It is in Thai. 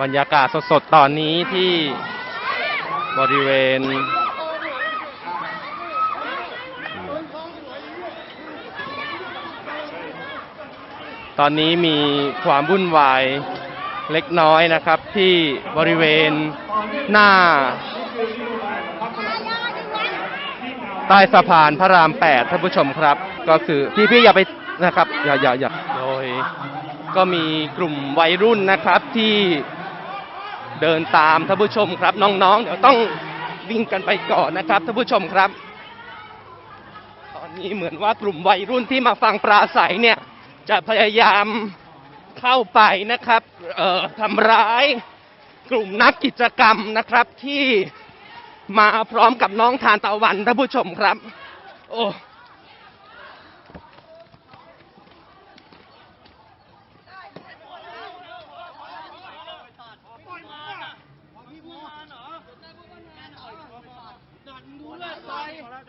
บรรยากาศสดๆ ตอนนี้ที่บริเวณ ตอนนี้มีความวุ่นวายเล็กน้อยนะครับที่บริเวณหน้า ใต้สะพานพระรามแปดท่านผู้ชมครับ ก็คือพี่พี่อย่าไปนะครับ อย่าอย่าอย่าโดยก็มีกลุ่มวัยรุ่นนะครับที่ เดินตามท่านผู้ชมครับ น้องๆ เดี๋ยวต้องวิ่งกันไปก่อนนะครับท่านผู้ชมครับ ตอนนี้เหมือนว่ากลุ่มวัยรุ่นที่มาฟังปราศัยเนี่ย จะพยายามเข้าไปนะครับทำร้ายกลุ่มนักกิจกรรมนะครับที่มาพร้อมกับน้องทานตะวันท่านผู้ชมครับ โอ้ เ